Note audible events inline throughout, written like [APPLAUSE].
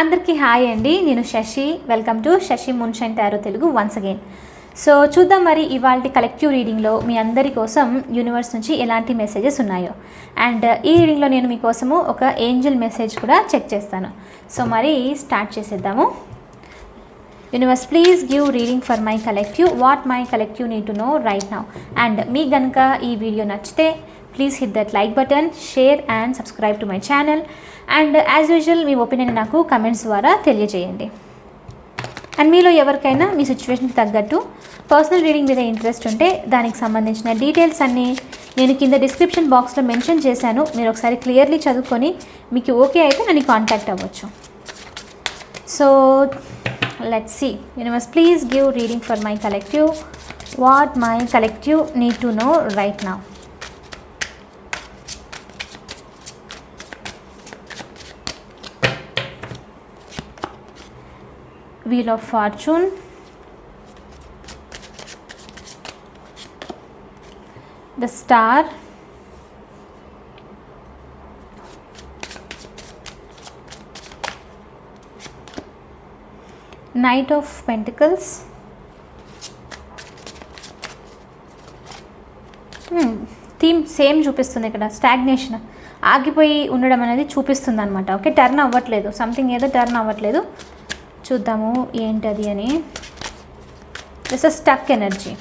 అందరికీ హాయ్ అండి. నేను Shashi. Welcome to Shashi moonshine tarot Telugu once again so చూద్దాం మరి ఇవాళ కలెక్టివ్ రీడింగ్లో మీ అందరి కోసం యూనివర్స్ నుంచి ఎలాంటి మెసేజెస్ ఉన్నాయో. అండ్ ఈ రీడింగ్లో నేను మీకోసము ఒక ఏంజల్ మెసేజ్ కూడా చెక్ చేస్తాను. సో మరి స్టార్ట్ చేసేద్దాము. Universe please give reading for my collective what my collective need to know right now and మీ కనుక ఈ వీడియో నచ్చితే please hit that like button share and subscribe to my channel and as usual me opinion నాకు comments ద్వారా తెలియజేయండి. And మీలో ఎవరికైనా మీ సిచ్యువేషన్కి తగ్గట్టు పర్సనల్ రీడింగ్ మీద ఇంట్రెస్ట్ ఉంటే దానికి సంబంధించిన డీటెయిల్స్ అన్నీ నేను కింద డిస్క్రిప్షన్ బాక్స్లో మెన్షన్ చేశాను. మీరు ఒకసారి క్లియర్లీ చదువుకొని మీకు ఓకే అయితే నన్ను కాంటాక్ట్ అవ్వచ్చు. So let's see universe please give reading for my collective what my collective need to know right now wheel of fortune the star knight of pentacles theme same చూపిస్తుంది ఇక్కడ. Stagnation ఆగిపోయి ఉండడం అనేది చూపిస్తుంది అనమాట ఓకే టర్న్ అవ్వట్లేదు. Something ఏదో turn అవ్వట్లేదు. చూద్దాము ఏంటది అని. This uh stuck energy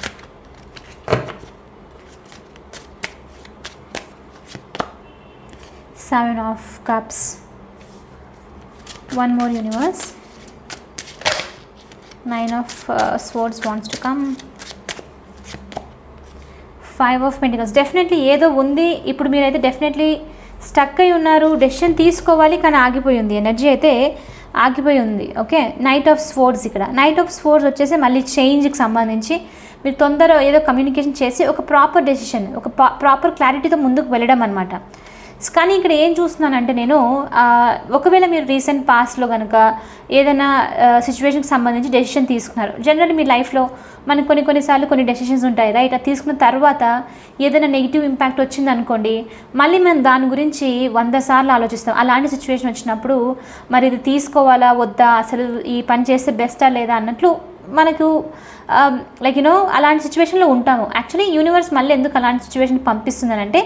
seven of cups one more universe nine of swords wants to come five of pentacles definitely ఏదో ఉంది. ఇప్పుడు మీరైతే డెఫినెట్లీ స్టక్ అయి ఉన్నారు. డెసిషన్ తీసుకోవాలి కానీ ఆగిపోయింది ఎనర్జీ అయితే ఆగిపోయి ఉంది ఓకే? నైట్ ఆఫ్ స్పోర్ట్స్ ఇక్కడ. నైట్ ఆఫ్ స్పోర్ట్స్ వచ్చేసి మళ్ళీ చేంజ్కి సంబంధించి మీరు తొందర ఏదో కమ్యూనికేషన్ చేసి ఒక ప్రాపర్ డెసిషన్ ఒక ప్రాపర్ క్లారిటీతో ముందుకు వెళ్ళడం అనమాట కానీ ఇక్కడ ఏం చూస్తున్నానంటే నేను ఒకవేళ మీరు రీసెంట్ పాస్ట్లో కనుక ఏదైనా సిచ్యువేషన్కి సంబంధించి డెసిషన్ తీసుకున్నారు. జనరల్ మీ లైఫ్లో మనకు కొన్ని కొన్నిసార్లు కొన్ని డెసిషన్స్ ఉంటాయి రైట్ అది తీసుకున్న తర్వాత ఏదైనా నెగిటివ్ ఇంపాక్ట్ వచ్చిందనుకోండి మళ్ళీ మనం దాని గురించి వంద సార్లు ఆలోచిస్తాం. అలాంటి సిచ్యువేషన్ వచ్చినప్పుడు మరి ఇది తీసుకోవాలా వద్దా అసలు ఈ పని చేస్తే బెస్టా లేదా అన్నట్లు మనకు um, లైక్ యూనో అలాంటి సిచ్యువేషన్లో ఉంటాము. యాక్చువల్లీ యూనివర్స్ మళ్ళీ ఎందుకు అలాంటి సిచ్యువేషన్ పంపిస్తుందనంటే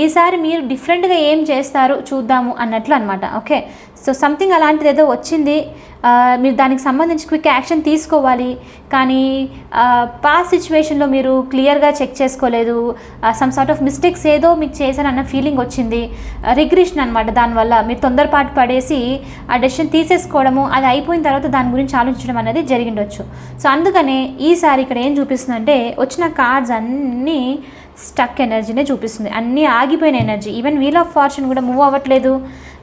ఈసారి మీరు డిఫరెంట్గా ఏం చేస్తారు చూద్దాము అన్నట్లు అనమాట ఓకే? సో సంథింగ్ అలాంటిది ఏదో వచ్చింది మీరు దానికి సంబంధించి క్విక్ యాక్షన్ తీసుకోవాలి కానీ పాస్ సిచ్యువేషన్లో మీరు క్లియర్గా చెక్ చేసుకోలేదు సమ్ సార్ట్ ఆఫ్ మిస్టేక్స్ ఏదో మీకు చేశానన్న ఫీలింగ్ వచ్చింది రిగ్రెషన్ అనమాట దానివల్ల. మీరు తొందరపాటు పడేసి ఆ డెసిషన్ తీసేసుకోవడము అది అయిపోయిన తర్వాత దాని గురించి ఆలోచించడం అనేది జరిగిండొచ్చు సో అందుకనే ఈసారి ఇక్కడ ఏం చూపిస్తుందంటే వచ్చిన కార్డ్స్ అన్నీ స్టక్ ఎనర్జీనే చూపిస్తుంది. అన్నీ ఆగిపోయిన energy even wheel of fortune కూడా మూవ్ అవ్వట్లేదు.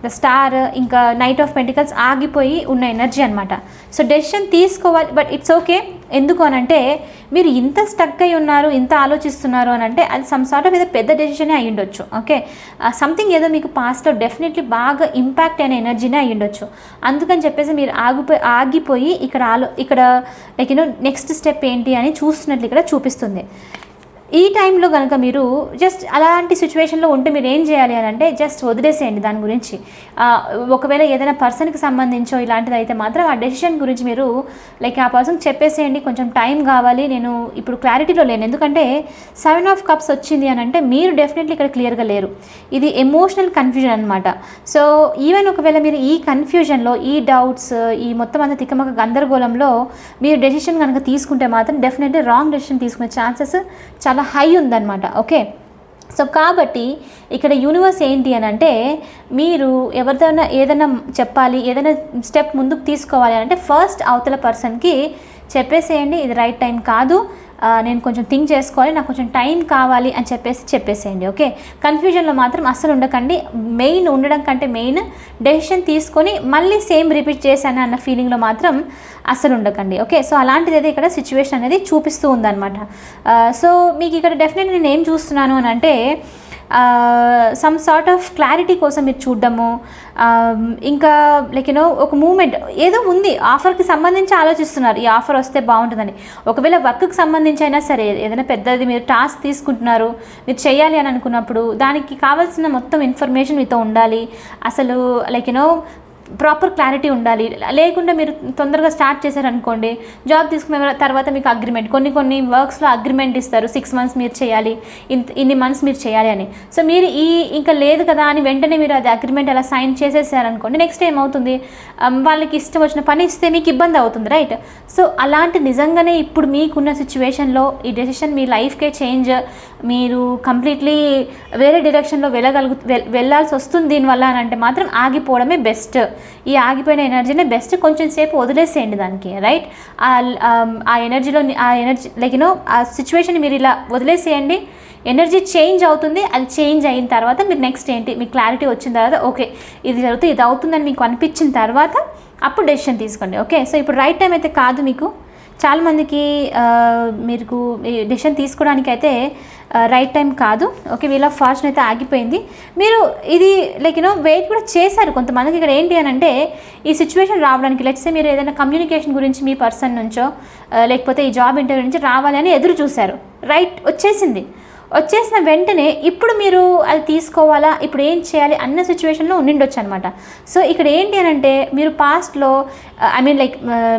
ద స్టార్ ఇంకా నైట్ ఆఫ్ పెంటికల్స్ ఆగిపోయి ఉన్న ఎనర్జీ అనమాట సో డెసిషన్ తీసుకోవాలి బట్ ఇట్స్ ఓకే ఎందుకు అనంటే మీరు ఇంత స్టక్ అయి ఉన్నారు ఇంత ఆలోచిస్తున్నారు అని అంటే అది సమ్ సార్ట్ ఆఫ్ ఏదో పెద్ద డెసిషనే అయ్యి ఉండొచ్చు. ఓకే సంథింగ్ uh, ఏదో మీకు పాస్ట్లో డెఫినెట్లీ బాగా ఇంపాక్ట్ అయిన ఎనర్జీనే అయ్యి ఉండొచ్చు. అందుకని చెప్పేసి మీరు ఆగిపోయి ఆగిపోయి ఇక్కడ ఆలో ఇక్కడ లైక్ యూనో నెక్స్ట్ స్టెప్ ఏంటి అని చూస్తున్నట్లు ఇక్కడ చూపిస్తుంది. ఈ టైంలో కనుక మీరు జస్ట్ అలాంటి సిచ్యువేషన్లో ఉంటే మీరు ఏం చేయాలి అని అంటే జస్ట్ వదిలేసేయండి దాని గురించి. ఒకవేళ ఏదైనా పర్సన్కి సంబంధించో ఇలాంటిది అయితే మాత్రం ఆ డెసిషన్ గురించి మీరు లైక్ ఆ పర్సన్ చెప్పేసేయండి కొంచెం టైం కావాలి నేను ఇప్పుడు క్లారిటీలో లేను. ఎందుకంటే సెవెన్ ఆఫ్ కప్స్ వచ్చింది అని అంటే మీరు డెఫినెట్లీ ఇక్కడ క్లియర్గా లేరు. ఇది ఎమోషనల్ కన్ఫ్యూజన్ అనమాట సో ఈవెన్ ఒకవేళ మీరు ఈ కన్ఫ్యూజన్లో ఈ డౌట్స్ ఈ మొత్తం అంత తిక్కమక్క గందరగోళంలో మీరు డెసిషన్ కనుక తీసుకుంటే మాత్రం డెఫినెట్లీ రాంగ్ డెసిషన్ తీసుకునే ఛాన్సెస్ చాలా చాలా హై ఉందన్నమాట ఓకే సో కాబట్టి ఇక్కడ యూనివర్స్ ఏంటి అని అంటే మీరు ఎవరిదైనా ఏదైనా చెప్పాలి ఏదైనా స్టెప్ ముందుకు తీసుకోవాలి అంటే ఫస్ట్ అవతల పర్సన్కి చెప్పేసేయండి ఇది రైట్ టైం కాదు. నేను కొంచెం థింక్ చేసుకోవాలి నాకు కొంచెం టైం కావాలి అని చెప్పేసి చెప్పేసేయండి ఓకే కన్ఫ్యూజన్లో మాత్రం అస్సలు ఉండకండి. మెయిన్ ఉండడం కంటే మెయిన్ డెసిషన్ తీసుకొని మళ్ళీ సేమ్ రిపీట్ చేశాను అన్న ఫీలింగ్లో మాత్రం అస్సలు ఉండకండి ఓకే సో అలాంటిది అయితే ఇక్కడ సిచ్యువేషన్ అనేది చూపిస్తూ ఉందన్నమాట. సో మీకు ఇక్కడ డెఫినెట్ నేను ఏం చూస్తున్నాను అని అంటే సమ్ సార్ట్ ఆఫ్ క్లారిటీ కోసం మీరు చూడడము. ఇంకా లైక్ యూనో ఒక మూమెంట్ ఏదో ఉంది. ఆఫర్కి సంబంధించి ఆలోచిస్తున్నారు. ఈ ఆఫర్ వస్తే బాగుంటుందని. ఒకవేళ వర్క్కి సంబంధించి అయినా సరే ఏదైనా పెద్దది మీరు టాస్క్ తీసుకుంటున్నారు మీరు చేయాలి అని అనుకున్నప్పుడు దానికి కావాల్సిన మొత్తం ఇన్ఫర్మేషన్ మీతో ఉండాలి. అసలు లైక్ యూనో ప్రాపర్ క్లారిటీ ఉండాలి. లేకుండా మీరు తొందరగా స్టార్ట్ చేశారనుకోండి జాబ్ తీసుకున్న తర్వాత మీకు అగ్రిమెంట్ కొన్ని కొన్ని వర్క్స్లో అగ్రిమెంట్ ఇస్తారు. సిక్స్ మంత్స్ మీరు చేయాలి ఇన్ ఇన్ని మంత్స్ మీరు చేయాలి అని. సో మీరు ఈ ఇంకా లేదు కదా అని వెంటనే మీరు అది అగ్రిమెంట్ అలా సైన్ చేసేసారనుకోండి నెక్స్ట్ ఏమవుతుంది? వాళ్ళకి ఇష్టం వచ్చిన పని ఇస్తే మీకు ఇబ్బంది అవుతుంది రైట్ సో అలాంటి నిజంగానే ఇప్పుడు మీకున్న సిచ్యువేషన్లో ఈ డెసిషన్ మీ లైఫ్కే చేంజ్ మీరు కంప్లీట్లీ వేరే డైరెక్షన్లో వెళ్ళగలుగు వెళ్ళాల్సి వస్తుంది దీనివల్ల అని అంటే మాత్రం ఆగిపోవడమే బెస్ట్ ఈ ఆగిపోయిన ఎనర్జీనే బెస్ట్ కొంచెం సేపు వదిలేసేయండి దానికి రైట్ ఆ ఎనర్జీలో ఆ ఎనర్జీ లైక్ యూనో ఆ సిచ్యువేషన్ మీరు ఇలా వదిలేసేయండి. ఎనర్జీ చేంజ్ అవుతుంది అది చేంజ్ అయిన తర్వాత మీరు నెక్స్ట్ ఏంటి? మీకు క్లారిటీ వచ్చిన తర్వాత ఓకే ఇది జరుగుతుంది ఇది అవుతుందని మీకు అనిపించిన తర్వాత అప్పుడు డెసిషన్ తీసుకోండి ఓకే సో ఇప్పుడు రైట్ టైం అయితే కాదు మీకు. చాలామందికి మీకు డెసిషన్ తీసుకోవడానికి అయితే రైట్ టైం కాదు. ఓకే వీళ్ళ ఫార్చ్యూన్ అయితే ఆగిపోయింది. మీరు ఇది లైక్ యూనో వెయిట్ కూడా చేశారు కొంతమందికి. ఇక్కడ ఏంటి అని అంటే ఈ సిచ్యువేషన్ రావడానికి లెట్సే మీరు ఏదైనా కమ్యూనికేషన్ గురించి మీ పర్సన్ నుంచో లేకపోతే ఈ జాబ్ ఇంటర్వ్యూ నుంచి రావాలి అని ఎదురు చూశారు. రైట్ వచ్చేసింది. వచ్చేసిన వెంటనే ఇప్పుడు మీరు అది తీసుకోవాలా? ఇప్పుడు ఏం చేయాలి? అన్న సిచ్యువేషన్లో ఉండిండొచ్చు అనమాట సో ఇక్కడ ఏంటి అని అంటే మీరు పాస్ట్లో ఐ మీన్ లైక్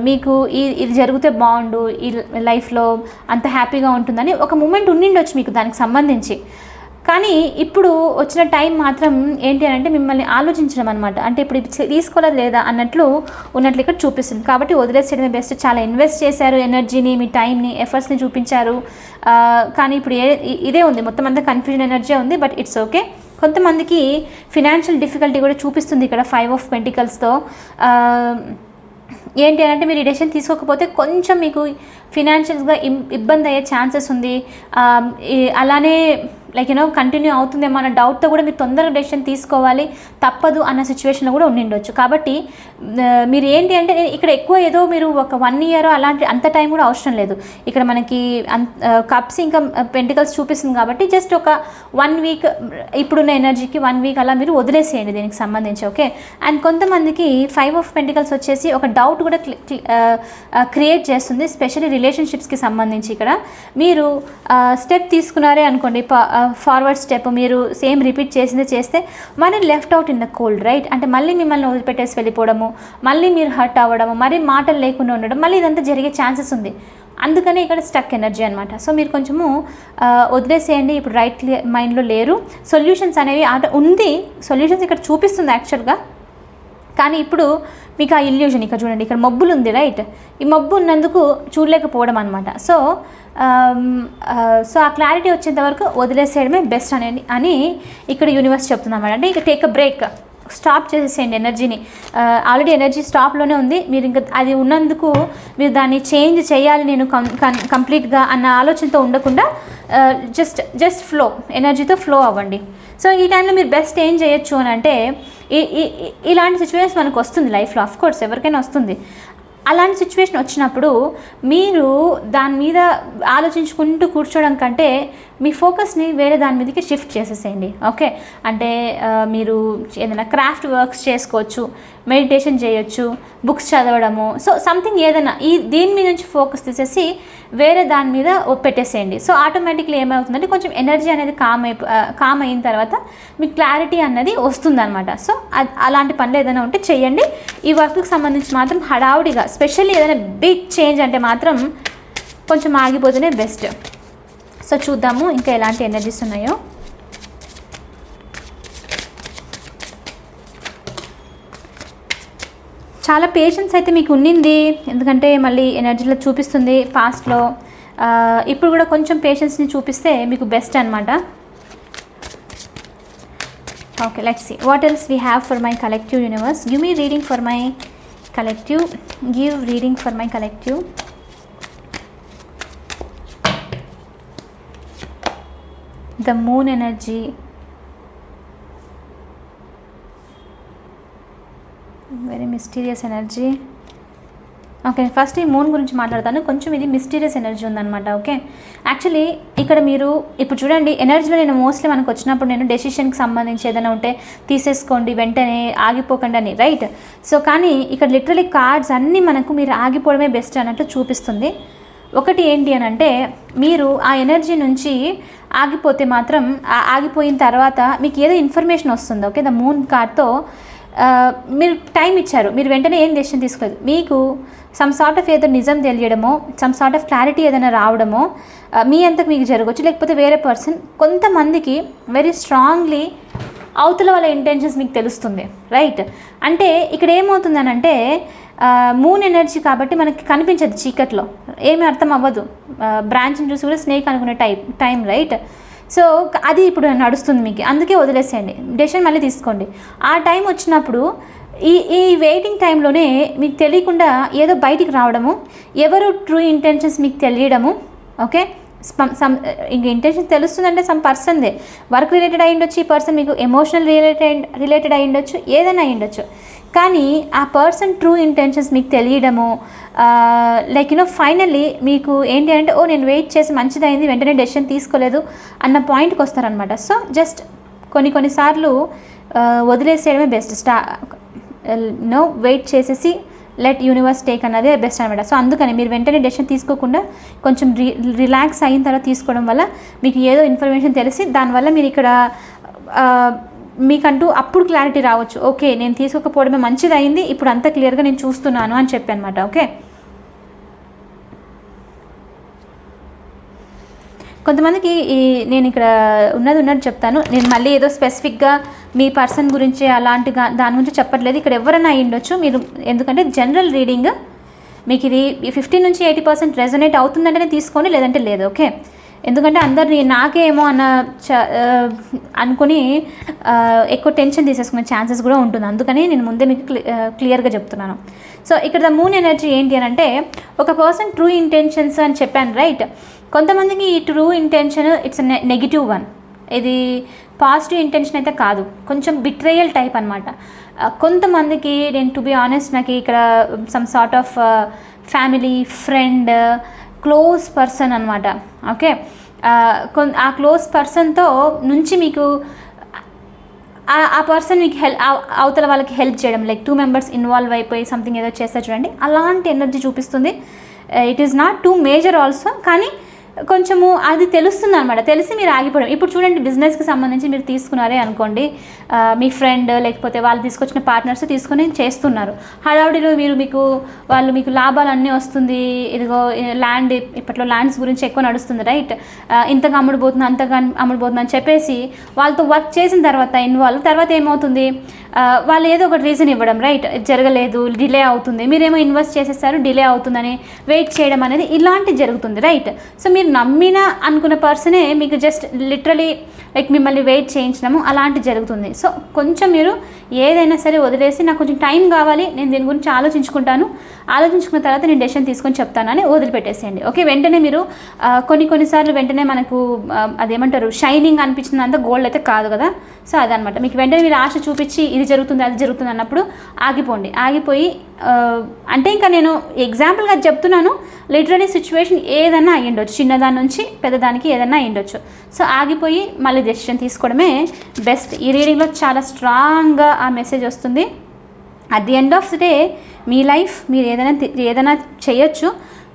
మీకు ఈ ఇది జరిగితే బాగుండు ఈ లైఫ్లో అంత హ్యాపీగా ఉంటుందని ఒక మూమెంట్ ఉండిండొచ్చు మీకు దానికి సంబంధించి. కానీ ఇప్పుడు వచ్చిన టైం మాత్రం ఏంటి అని అంటే మిమ్మల్ని ఆలోచించడం అనమాట అంటే ఇప్పుడు తీసుకోలేదు లేదా అన్నట్లు ఉన్నట్లు ఇక్కడ చూపిస్తుంది. కాబట్టి వదిలేసేయడమే బెస్ట్ చాలా ఇన్వెస్ట్ చేశారు ఎనర్జీని మీ టైంని ఎఫర్ట్స్ని చూపించారు. కానీ ఇప్పుడు ఏ ఇదే ఉంది. మొత్తం అంతా కన్ఫ్యూజన్ ఎనర్జీ ఉంది బట్ ఇట్స్ ఓకే కొంతమందికి ఫినాన్షియల్ డిఫికల్టీ కూడా చూపిస్తుంది ఇక్కడ ఫైవ్ ఆఫ్ పెంటికల్స్తో ఏంటి అని అంటే మీరు ఈ డెసిషన్ తీసుకోకపోతే కొంచెం మీకు ఫినాన్షియల్గా ఇబ్బంది అయ్యే ఛాన్సెస్ ఉంది. ఈ- అలానే లైక్ యూనో కంటిన్యూ అవుతుందేమో అన్న డౌట్తో కూడా మీరు తొందరగా డెసిషన్ తీసుకోవాలి. తప్పదు అన్న సిచ్యువేషన్లో కూడా ఉండిండొచ్చు. కాబట్టి మీరు ఏంటి అంటే నేను ఇక్కడ ఎక్కువ ఏదో మీరు ఒక వన్ ఇయర్ అలాంటి అంత టైం కూడా అవసరం లేదు. ఇక్కడ మనకి కప్స్ ఇంకా పెంటికల్స్ చూపిస్తుంది కాబట్టి జస్ట్ ఒక వన్ వీక్ ఇప్పుడున్న ఎనర్జీకి వన్ వీక్ అలా మీరు వదిలేసేయండి దీనికి సంబంధించి ఓకే అండ్ కొంతమందికి ఫైవ్ ఆఫ్ పెంటికల్స్ వచ్చేసి ఒక డౌట్ కూడా క్రియేట్ చేస్తుంది స్పెషల్లీ రిలేషన్షిప్స్కి సంబంధించి ఇక్కడ. మీరు స్టెప్ తీసుకున్నారే అనుకోండి ఫార్వర్డ్ స్టెప్ మీరు సేమ్ రిపీట్ చేసింది చేస్తే మళ్ళీ left out in the cold right అంటే మళ్ళీ మిమ్మల్ని వదిలిపెట్టేసి వెళ్ళిపోవడము మళ్ళీ మీరు హర్ట్ అవ్వడము మరీ మాటలు లేకుండా ఉండడం మళ్ళీ ఇదంతా జరిగే ఛాన్సెస్ ఉంది. అందుకనే ఇక్కడ స్టక్ ఎనర్జీ అనమాట సో మీరు కొంచెము వదిలేసేయండి. ఇప్పుడు రైట్ మైండ్లో లేరు. సొల్యూషన్స్ అనేవి ఆట ఉంది. సొల్యూషన్స్ ఇక్కడ చూపిస్తుంది యాక్చువల్గా కానీ ఇప్పుడు మీకు ఆ ఇల్యూజన్ ఇక్కడ చూడండి ఇక్కడ మబ్బులు ఉంది రైట్ ఈ మబ్బు ఉన్నందుకు చూడలేకపోవడం అనమాట సో సో ఆ క్లారిటీ వచ్చేంత వరకు వదిలేసేయడమే బెస్ట్ అనేది అని ఇక్కడ యూనివర్స్ చెప్తుంది అనమాట అంటే ఇక టేక్ అ బ్రేక్ స్టాప్ చేసేసేయండి ఎనర్జీని ఆల్రెడీ ఎనర్జీ స్టాప్లోనే ఉంది. మీరు ఇంకా అది ఉన్నందుకు మీరు దాన్ని చేంజ్ చేయాలి నేను కం కం- కంప్లీట్గా అన్న ఆలోచనతో ఉండకుండా జస్ట్ జస్ట్ ఫ్లో ఎనర్జీతో ఫ్లో అవ్వండి. సో ఈ టైంలో మీరు బెస్ట్ ఏం చేయొచ్చు అని అంటే ఇలాంటి సిచ్యువేషన్స్ మనకు వస్తుంది లైఫ్లో ఆఫ్ కోర్స్ ఎవరికైనా వస్తుంది. అలాంటి సిచ్యువేషన్ వచ్చినప్పుడు మీరు దాని మీద ఆలోచించుకుంటూ కూర్చోవడం కంటే మీ ఫోకస్ని వేరే దాని మీదకి షిఫ్ట్ చేసేసేయండి. ఓకే? అంటే మీరు ఏదైనా క్రాఫ్ట్ వర్క్స్ చేసుకోవచ్చు మెడిటేషన్ చేయొచ్చు బుక్స్ చదవడము సో సంథింగ్ ఏదైనా ఈ దీని మీద నుంచి ఫోకస్ తీసేసి వేరే దాని మీద పెట్టేసేయండి. సో ఆటోమేటిక్లీ ఏమవుతుందంటే కొంచెం ఎనర్జీ అనేది కామ్ అయి కామ్ అయిన తర్వాత మీకు క్లారిటీ అన్నది వస్తుందన్నమాట. సో అలాంటి పనులు ఏదైనా ఉంటే చేయండి. ఈ వర్క్కి సంబంధించి మాత్రం హడావుడిగా స్పెషల్లీ ఏదైనా బిగ్ చేంజ్ అంటే మాత్రం కొంచెం ఆగిపోతేనే బెస్ట్ సో చూద్దాము ఇంకా ఎలాంటి ఎనర్జీస్ ఉన్నాయో. చాలా పేషెన్స్ అయితే మీకు ఉండింది ఎందుకంటే మళ్ళీ ఎనర్జీలో చూపిస్తుంది పాస్ట్లో ఇప్పుడు కూడా కొంచెం పేషెన్స్ని చూపిస్తే మీకు బెస్ట్ అనమాట okay let's see what else we have for my collective universe give me reading for my collective give reading for my collective the moon energy very mysterious energy okay first ఈ moon గురించి మాట్లాడతాను. కొంచెం ఇది mysterious energy ఉందన్నమాట okay actually ఇక్కడ మీరు ఇప్పుడు చూడండి ఎనర్జీలో నేను మోస్ట్లీ మనకు వచ్చినప్పుడు నేను డెసిషన్కి సంబంధించి ఏదైనా ఉంటే తీసేసుకోండి వెంటనే ఆగిపోకండి అని రైట్ సో కానీ ఇక్కడ లిటరలీ కార్డ్స్ అన్నీ మనకు మీరు ఆగిపోవడమే బెస్ట్ అన్నట్టు చూపిస్తుంది. ఒకటి ఏంటి అని అంటే మీరు ఆ ఎనర్జీ నుంచి ఆగిపోతే మాత్రం ఆగిపోయిన తర్వాత మీకు ఏదో ఇన్ఫర్మేషన్ వస్తుంది ఓకే? ద మూన్ కార్డ్తో మీరు టైం ఇచ్చారు మీరు వెంటనే ఏం డెసిషన్ తీసుకోలేదు. మీకు సమ్ సార్ట్ ఆఫ్ ఏదో నిజం తెలియడమో సమ్ సార్ట్ ఆఫ్ క్లారిటీ ఏదైనా రావడమో మీ అంతకు మీకు జరగవచ్చు. లేకపోతే వేరే పర్సన్ కొంతమందికి వెరీ స్ట్రాంగ్లీ అవతల వాళ్ళ ఇంటెన్షన్స్ మీకు తెలుస్తుంది రైట్ అంటే ఇక్కడ ఏమవుతుందనంటే మూన్ ఎనర్జీ కాబట్టి మనకి కనిపించదు చీకట్లో. ఏమీ అర్థం అవ్వదు. బ్రాంచ్ని చూసి కూడా స్నేక్ అనుకునే టైప్ టైం రైట్ సో అది ఇప్పుడు నడుస్తుంది మీకు. అందుకే వదిలేసేయండి. డెసిషన్ మళ్ళీ తీసుకోండి. ఆ టైం వచ్చినప్పుడు ఈ ఈ వెయిటింగ్ టైంలోనే మీకు తెలియకుండా ఏదో బయటికి రావడము ఎవరు ట్రూ ఇంటెన్షన్స్ మీకు తెలియడము ఓకే సమ్ uh, ఇంక ఇంటెన్షన్ తెలుస్తుందంటే సమ్ పర్సన్దే వర్క్ రిలేటెడ్ అయి ఉండొచ్చు ఈ పర్సన్ మీకు ఎమోషనల్ రిలేటెడ్ రిలేటెడ్ అయి ఉండొచ్చు ఏదైనా అయి ఉండొచ్చు. కానీ ఆ పర్సన్ ట్రూ ఇంటెన్షన్స్ మీకు తెలియడము లైక్ యూనో ఫైనల్లీ మీకు ఏంటి అంటే ఓ నేను వెయిట్ చేసి మంచిదైంది వెంటనే డెసిషన్ తీసుకోలేదు అన్న పాయింట్కి వస్తారనమాట సో జస్ట్ కొన్ని కొన్నిసార్లు వదిలేసేయడమే బెస్ట్ స్టా నో వెయిట్ చేసేసి లెట్ యూనివర్స్ టేక్ అన్నదే బెస్ట్ అనమాట సో అందుకని మీరు వెంటనే డెసిషన్ తీసుకోకుండా కొంచెం రి రిలాక్స్ అయిన తర్వాత తీసుకోవడం వల్ల మీకు ఏదో ఇన్ఫర్మేషన్ తెలిసి దానివల్ల మీరు ఇక్కడ మీకంటూ అప్పుడు క్లారిటీ రావచ్చు. ఓకే నేను తీసుకోకపోవడమే మంచిదైంది ఇప్పుడు అంత క్లియర్గా నేను చూస్తున్నాను అని చెప్పి అనమాట ఓకే కొంతమందికి ఈ నేను ఇక్కడ ఉన్నది ఉన్నట్టు చెప్తాను. నేను మళ్ళీ ఏదో స్పెసిఫిక్గా మీ పర్సన్ గురించి అలాంటి దాని గురించి చెప్పట్లేదు. ఇక్కడ ఎవరైనా అయి ఉండొచ్చు. మీరు ఎందుకంటే జనరల్ రీడింగ్ మీకు ఇది ఫిఫ్టీన్ నుంచి ఎయిటీ పర్సెంట్ రెజనేట్ అవుతుందంటేనే తీసుకోండి లేదంటే లేదు. ఓకే ఎందుకంటే అందరినీ నాకేమో అన్న చ అనుకుని ఎక్కువ టెన్షన్ తీసేసుకునే ఛాన్సెస్ కూడా ఉంటుంది. అందుకని నేను ముందే మీకు క్లియర్గా చెప్తున్నాను. సో ఇక్కడ ద మూన్ ఎనర్జీ ఏంటి అని అంటే ఒక పర్సన్ ట్రూ ఇంటెన్షన్స్ అని చెప్పాను రైట్? కొంతమందికి ఈ true intention it's negative one. ఇది పాజిటివ్ ఇంటెన్షన్ అయితే కాదు. కొంచెం బిట్రేయల్ టైప్ అనమాట కొంతమందికి నేను టు బి ఆనెస్ట్ నాకు ఇక్కడ some sort of family friend close person అనమాట ఓకే? కొన్ ఆ క్లోజ్ పర్సన్తో నుంచి మీకు ఆ- ఆ పర్సన్ మీకు హెల్ప్ అవతల వాళ్ళకి హెల్ప్ చేయడం లైక్ టూ మెంబర్స్ ఇన్వాల్వ్ అయిపోయి సంథింగ్ ఏదో చేస్తారు చూడండి అలాంటి ఎనర్జీ చూపిస్తుంది. It is not too major also కానీ కొంచెము అది తెలుస్తుంది అనమాట తెలిసి మీరు ఆగిపోవడం. ఇప్పుడు చూడండి బిజినెస్కి సంబంధించి మీరు తీసుకున్నారే అనుకోండి మీ ఫ్రెండ్ లేకపోతే వాళ్ళు తీసుకొచ్చిన పార్ట్నర్స్ తీసుకొని చేస్తున్నారు. హడావుడిలో మీరు మీకు వాళ్ళు మీకు లాభాలు అన్నీ వస్తుంది. ఇదిగో ల్యాండ్ ఇప్పట్లో ల్యాండ్స్ గురించి ఎక్కువ నడుస్తుంది రైట్ ఇంతగా అమ్ముడుపోతుంది అంతగా అమ్ముడుపోతుంది అని చెప్పేసి వాళ్ళతో వర్క్ చేసిన తర్వాత ఇన్వాల్వ్ తర్వాత ఏమవుతుంది? వాళ్ళు ఏదో ఒక రీజన్ ఇవ్వడం రైట్ జరగలేదు డిలే అవుతుంది. మీరేమో ఇన్వెస్ట్ చేసేస్తారు డిలే అవుతుందని వెయిట్ చేయడం అనేది ఇలాంటి జరుగుతుంది రైట్ సో మీరు నమ్మిన అనుకున్న పర్సనే మీకు జస్ట్ లిటరలీ లైక్ మిమ్మల్ని వెయిట్ చేయించడము అలాంటి జరుగుతుంది. సో కొంచెం మీరు ఏదైనా సరే వదిలేసి నాకు కొంచెం టైం కావాలి నేను దీని గురించి ఆలోచించుకుంటాను. ఆలోచించుకున్న తర్వాత నేను డెసిషన్ తీసుకొని చెప్తానని వదిలిపెట్టేసేయండి. ఓకే వెంటనే మీరు కొన్ని కొన్నిసార్లు వెంటనే మనకు అదేమంటారు షైనింగ్ అనిపించినంత గోల్డ్ అయితే కాదు కదా? సో అదనమాట. మీకు వెంటనే మీరు ఆశ చూపించి ఇది జరుగుతుంది అది జరుగుతుంది అన్నప్పుడు ఆగిపోండి. ఆగిపోయి అంటే ఇంకా నేను ఎగ్జాంపుల్గా చెప్తున్నాను లిటరలీ సిచ్యువేషన్ ఏదైనా అయ్యిండొచ్చు. చిన్నదాని నుంచి పెద్దదానికి ఏదైనా అయ్యిండొచ్చు. సో ఆగిపోయి మళ్ళీ డెసిషన్ తీసుకోవడమే బెస్ట్ ఈ రీడింగ్లో చాలా స్ట్రాంగ్గా ఆ మెసేజ్ వస్తుంది. At the end of the day me life మీరు ఏదైనా ఏదైనా చేయొచ్చు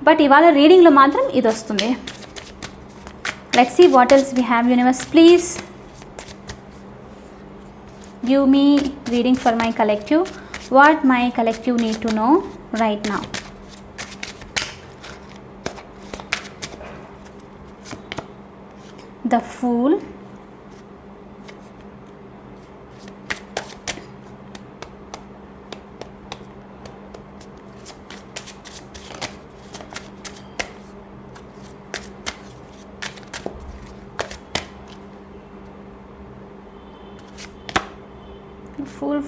బట్ ఇవాళ రీడింగ్లో మాత్రం ఇది వస్తుంది. Let see what else we have universe please give me reading for my collective. What my collective need to know right now. The fool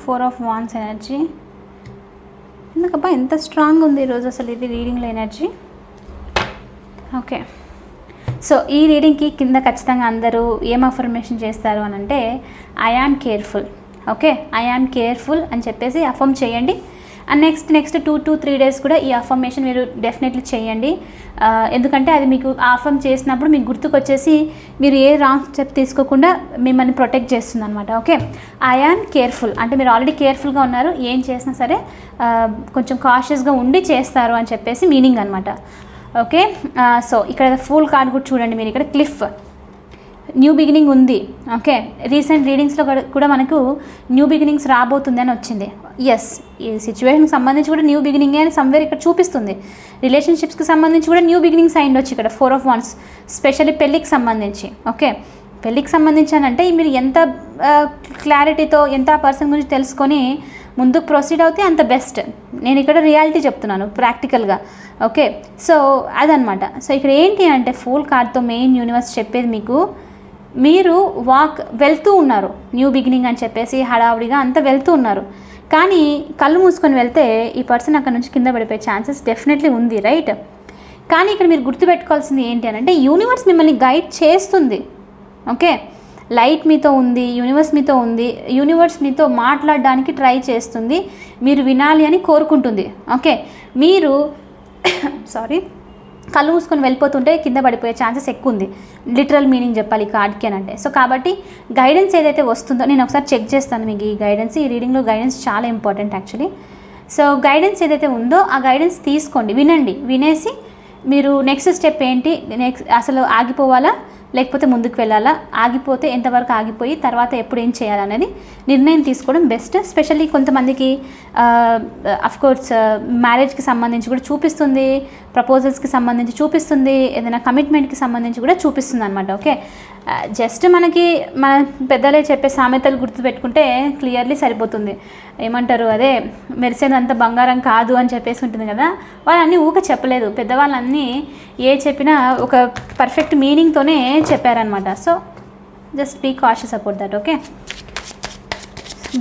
four of wands energy. ఎందుకబ్బా ఎంత strong ఉంది ఈరోజు అసలు ఇది రీడింగ్లో ఎనర్జీ. ఓకే. సో ఈ రీడింగ్కి కింద ఖచ్చితంగా అందరూ ఏం అఫర్మేషన్ చేస్తారు అని అంటే I am careful okay? I am careful అని చెప్పేసి అఫర్మ్ చేయండి. And next next two two three days కూడా ఈ అఫర్మేషన్ మీరు డెఫినెట్లీ చేయండి. Uh, ఎందుకంటే అది మీకు ఆఫర్మ్ చేసినప్పుడు మీకు గుర్తుకొచ్చేసి మీరు ఏ రాంగ్ స్టెప్ తీసుకోకుండా మిమ్మల్ని ప్రొటెక్ట్ చేస్తుంది అనమాట ఓకే ఐ యామ్ కేర్ఫుల్ అంటే మీరు ఆల్రెడీ కేర్ఫుల్గా ఉన్నారు. ఏం చేసినా సరే uh, కొంచెం కాషియస్గా ఉండి చేస్తారు అని చెప్పేసి మీనింగ్ అనమాట ఓకే సో ఇక్కడ ఫుల్ కార్డ్ కూడా చూడండి మీరు. ఇక్కడ క్లిఫ్ న్యూ బిగినింగ్ ఉంది. ఓకే రీసెంట్ రీడింగ్స్లో కూడా మనకు న్యూ బిగినింగ్స్ రాబోతుంది అని వచ్చింది. ఎస్ ఈ సిచ్యువేషన్కి సంబంధించి కూడా న్యూ బిగినింగ్ అని సమ్వేర్ ఇక్కడ చూపిస్తుంది. రిలేషన్షిప్స్కి సంబంధించి కూడా న్యూ బిగినింగ్స్ అయ్యిండొచ్చు ఇక్కడ ఫోర్ ఆఫ్ వన్స్ స్పెషల్లీ పెళ్ళికి సంబంధించి ఓకే. పెళ్ళికి సంబంధించి అని అంటే మీరు ఎంత క్లారిటీతో ఎంత పర్సన్ గురించి తెలుసుకొని ముందుకు ప్రొసీడ్ అవుతే అంత బెస్ట్ నేను ఇక్కడ రియాలిటీ చెప్తున్నాను ప్రాక్టికల్గా ఓకే సో అదనమాట. సో ఇక్కడ ఏంటి అంటే ఫుల్ కార్డ్తో మెయిన్ యూనివర్స్ చెప్పేది మీకు మీరు వాక్ వెళ్తూ ఉన్నారు. న్యూ బిగినింగ్ అని చెప్పేసి హడావుడిగా అంతా వెళ్తూ ఉన్నారు. కానీ కళ్ళు మూసుకొని వెళ్తే ఈ పర్సన్ అక్కడ నుంచి కింద పడిపోయే ఛాన్సెస్ డెఫినెట్లీ ఉంది రైట్ కానీ ఇక్కడ మీరు గుర్తుపెట్టుకోవాల్సింది ఏంటి అని అంటే యూనివర్స్ మిమ్మల్ని గైడ్ చేస్తుంది. ఓకే లైట్ మీతో ఉంది యూనివర్స్ మీతో ఉంది యూనివర్స్ మీతో మాట్లాడడానికి ట్రై చేస్తుంది. మీరు వినాలి అని కోరుకుంటుంది. ఓకే మీరు [COUGHS] సారీ కళ్ళు మూసుకొని వెళ్ళిపోతుంటే కింద పడిపోయే ఛాన్సెస్ ఎక్కువ ఉంది లిటరల్ మీనింగ్ చెప్పాలి ఈ కార్డ్కి అని అంటే. సో కాబట్టి గైడెన్స్ ఏదైతే వస్తుందో నేను ఒకసారి చెక్ చేస్తాను మీకు ఈ గైడెన్స్ ఈ రీడింగ్లో గైడెన్స్ చాలా ఇంపార్టెంట్ యాక్చువల్లీ సో గైడెన్స్ ఏదైతే ఉందో ఆ గైడెన్స్ తీసుకోండి. వినండి. వినేసి మీరు నెక్స్ట్ స్టెప్ ఏంటి? నెక్స్ట్ అసలు ఆగిపోవాలా? లేకపోతే ముందుకు వెళ్ళాలా? ఆగిపోతే ఎంతవరకు ఆగిపోయి తర్వాత ఎప్పుడు ఏం చేయాలనేది నిర్ణయం తీసుకోవడం బెస్ట్. స్పెషల్లీ కొంతమందికి అఫ్కోర్స్ మ్యారేజ్కి సంబంధించి కూడా చూపిస్తుంది ప్రపోజల్స్కి సంబంధించి చూపిస్తుంది ఏదైనా కమిట్మెంట్కి సంబంధించి కూడా చూపిస్తుంది అనమాట ఓకే జస్ట్ మనకి మన పెద్దలే చెప్పే సామెతలు గుర్తుపెట్టుకుంటే క్లియర్లీ సరిపోతుంది. ఏమంటారు అదే మెరిసేదంతా బంగారం కాదు అని చెప్పేసి ఉంటుంది కదా వాళ్ళన్నీ ఊక చెప్పలేదు. పెద్దవాళ్ళన్నీ ఏ చెప్పినా ఒక పర్ఫెక్ట్ మీనింగ్తోనే చెప్పారనమాట so just be cautious about that okay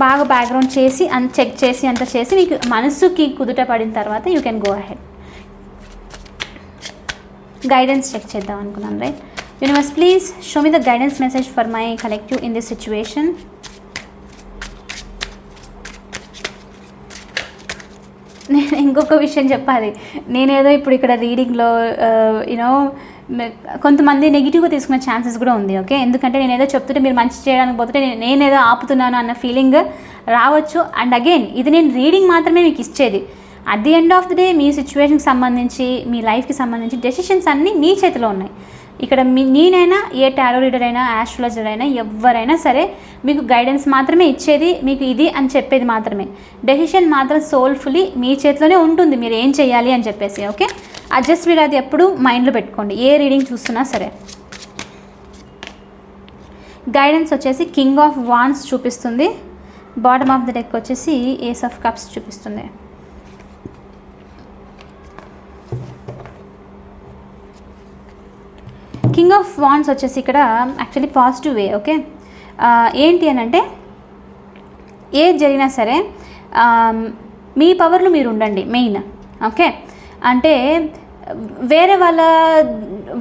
బాగా బ్యాక్గ్రౌండ్ చేసి అంత చెక్ చేసి అంత చేసి మీకు మనసుకి కుదుట పడిన తర్వాత you can go ahead guidance check చేద్దాం అనుకున్నాను right universe please show me the guidance message for my collective in this situation నేను ఇంకొక విషయం చెప్పాలి. నేనేదో ఇప్పుడు ఇక్కడ రీడింగ్లో యూనో కొంతమంది నెగిటివ్గా తీసుకునే ఛాన్సెస్ కూడా ఉంది ఓకే ఎందుకంటే నేను ఏదో చెప్తుంటే మీరు మంచి చేయడానికి పోతుంటే నేను నేనేదో ఆపుతున్నాను అన్న ఫీలింగ్ రావచ్చు. అండ్ అగైన్ ఇది నేను రీడింగ్ మాత్రమే మీకు ఇచ్చేది. At the end of the day మీ సిచ్యువేషన్కి సంబంధించి మీ లైఫ్కి సంబంధించి డెసిషన్స్ అన్నీ మీ చేతిలో ఉన్నాయి. ఇక్కడ మీ నేనైనా ఏ టారో రీడర్ అయినా ఆస్ట్రాలజర్ అయినా ఎవరైనా సరే మీకు గైడెన్స్ మాత్రమే ఇచ్చేది మీకు ఇది అని చెప్పేది మాత్రమే. డెసిషన్ మాత్రం సోల్ఫుల్లీ మీ చేతిలోనే ఉంటుంది. మీరు ఏం చేయాలి అని చెప్పేసి ఓకే అడ్జస్ట్ మీరు అది ఎప్పుడు మైండ్లో పెట్టుకోండి. ఏ రీడింగ్ చూస్తున్నా సరే. గైడెన్స్ వచ్చేసి కింగ్ ఆఫ్ వాన్స్ చూపిస్తుంది. బాటమ్ ఆఫ్ ద డెక్ వచ్చేసి ఏస్ ఆఫ్ కప్స్ చూపిస్తుంది. కింగ్ ఆఫ్ వాన్స్ వచ్చేసి ఇక్కడ యాక్చువల్లీ పాజిటివ్ వే ఓకే ఏంటి అని అంటే ఏది జరిగినా సరే మీ పవర్లు మీరు ఉండండి మెయిన్ ఓకే అంటే వేరే వాళ్ళ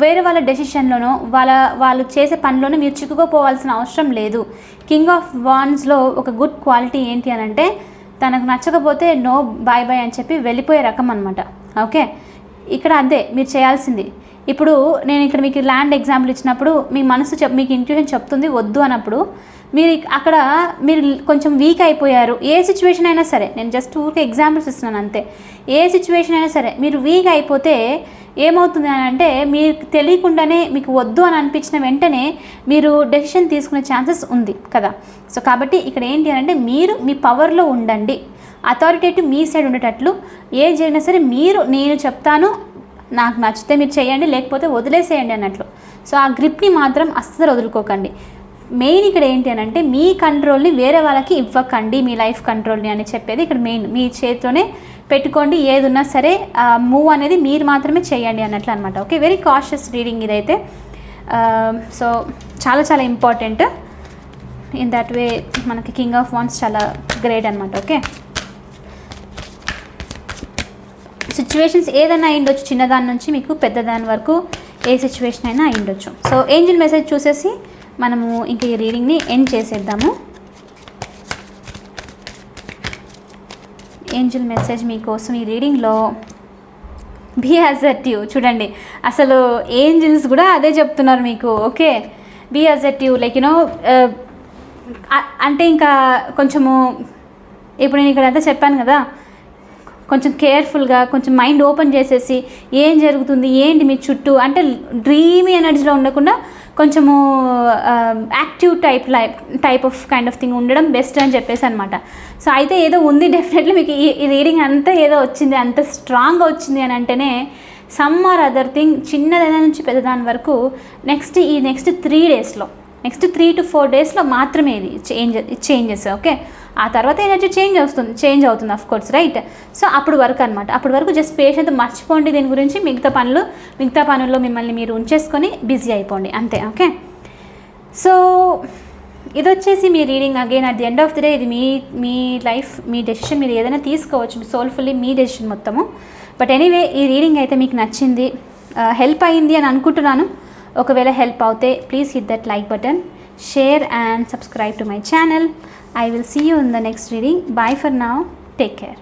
వేరే వాళ్ళ డెసిషన్లోనో వాళ్ళ వాళ్ళు చేసే పనిలోనో మీరు చిక్కుకోపోవాల్సిన అవసరం లేదు. కింగ్ ఆఫ్ వాన్స్లో ఒక గుడ్ క్వాలిటీ ఏంటి అని అంటే తనకు నచ్చకపోతే నో బాయ్ బాయ్ అని చెప్పి వెళ్ళిపోయే రకం అనమాట ఓకే ఇక్కడ అదే మీరు చేయాల్సింది. ఇప్పుడు నేను ఇక్కడ మీకు ల్యాండ్ ఎగ్జాంపుల్ ఇచ్చినప్పుడు మీ మనసు చెప్ మీకు ఇంట్యూషన్ చెప్తుంది వద్దు అన్నప్పుడు మీరు అక్కడ మీరు కొంచెం వీక్ అయిపోయారు. ఏ సిచ్యువేషన్ అయినా సరే నేను జస్ట్ ఊరికే ఎగ్జాంపుల్స్ ఇస్తున్నాను అంతే. ఏ సిచ్యువేషన్ అయినా సరే మీరు వీక్ అయిపోతే ఏమవుతుంది అని అంటే మీకు తెలియకుండానే మీకు వద్దు అని అనిపించిన వెంటనే మీరు డెసిషన్ తీసుకునే ఛాన్సెస్ ఉంది కదా. సో కాబట్టి ఇక్కడ ఏంటి అని అంటే మీరు మీ పవర్లో ఉండండి. అథారిటేటివ్ మీ సైడ్ ఉండేటట్లు ఏ జరిగినా సరే మీరు నేను చెప్తాను నాకు నచ్చితే మీరు చేయండి లేకపోతే వదిలేసేయండి అన్నట్లు. సో ఆ గ్రిప్ని మాత్రం అస్సలు వదులుకోకండి. మెయిన్ ఇక్కడ ఏంటి అని అంటే మీ కంట్రోల్ని వేరే వాళ్ళకి ఇవ్వకండి మీ లైఫ్ కంట్రోల్ని అని చెప్పేది ఇక్కడ మెయిన్. మీ చేతిలోనే పెట్టుకోండి ఏది ఉన్నా సరే మూవ్ అనేది మీరు మాత్రమే చేయండి అన్నట్లు అనమాట ఓకే వెరీ కాషియస్ రీడింగ్ ఇదైతే. సో చాలా చాలా ఇంపార్టెంట్ ఇన్ దట్ వే మనకి కింగ్ ఆఫ్ వాన్స్ చాలా గ్రేట్ అనమాట ఓకే? సిచ్యువేషన్స్ ఏదైనా అయ్యిండొచ్చు చిన్నదాని నుంచి మీకు పెద్దదాని వరకు ఏ సిచ్యువేషన్ అయినా అయ్యిండొచ్చు. సో ఏంజిల్ మెసేజ్ చూసేసి మనము ఇంక ఈ రీడింగ్ని ఎండ్ చేసేద్దాము. ఏంజిల్ మెసేజ్ మీకోసం ఈ రీడింగ్లో బీ అజెక్టివ్ చూడండి అసలు ఏంజిల్స్ కూడా అదే చెప్తున్నారు మీకు okay be objective like you know అంటే ఇంకా కొంచెము ఇప్పుడు నేను ఇక్కడ అంతా చెప్పాను కదా కొంచెం కేర్ఫుల్గా కొంచెం మైండ్ ఓపెన్ చేసేసి ఏం జరుగుతుంది ఏంటి మీ చుట్టూ అంటే డ్రీమీ ఎనర్జీలో ఉండకుండా కొంచెము active type life type of kind of thing ఉండడం బెస్ట్ అని చెప్పేసి అనమాట సో అయితే ఏదో ఉంది డెఫినెట్లీ మీకు ఈ రీడింగ్ అంతా ఏదో వచ్చింది అంత స్ట్రాంగ్గా వచ్చింది అని అంటేనే సమ్ ఆర్ అదర్ థింగ్ చిన్నదైనా నుంచి పెద్దదాని వరకు నెక్స్ట్ ఈ నెక్స్ట్ త్రీ డేస్లో నెక్స్ట్ త్రీ టు ఫోర్ డేస్లో మాత్రమే ఇది చేంజ్ చేంజెస్ ఓకే ఆ తర్వాత ఎనర్జీ చేంజ్ వస్తుంది చేంజ్ అవుతుంది అఫ్ కోర్స్ రైట్ సో అప్పుడు వరకు అనమాట అప్పుడు వరకు జస్ట్ పేషెంట్ మర్చిపోండి దీని గురించి. మిగతా పనులు మిగతా పనుల్లో మిమ్మల్ని మీరు ఉంచేసుకొని బిజీ అయిపోండి. అంతే ఓకే సో ఇది వచ్చేసి మీ reading again at the end of the day ఇది మీ మీ లైఫ్ మీ డెసిషన్ మీరు ఏదైనా తీసుకోవచ్చు. సోల్ఫుల్లీ మీ డెసిషన్ మొత్తము. బట్ ఎనీవే ఈ రీడింగ్ అయితే మీకు నచ్చింది. హెల్ప్ అయింది అని అనుకుంటున్నాను. ఒకవేళ హెల్ప్ అవుతే please hit that like button share and subscribe to my channel I will see you in the next reading. Bye for now. Take care.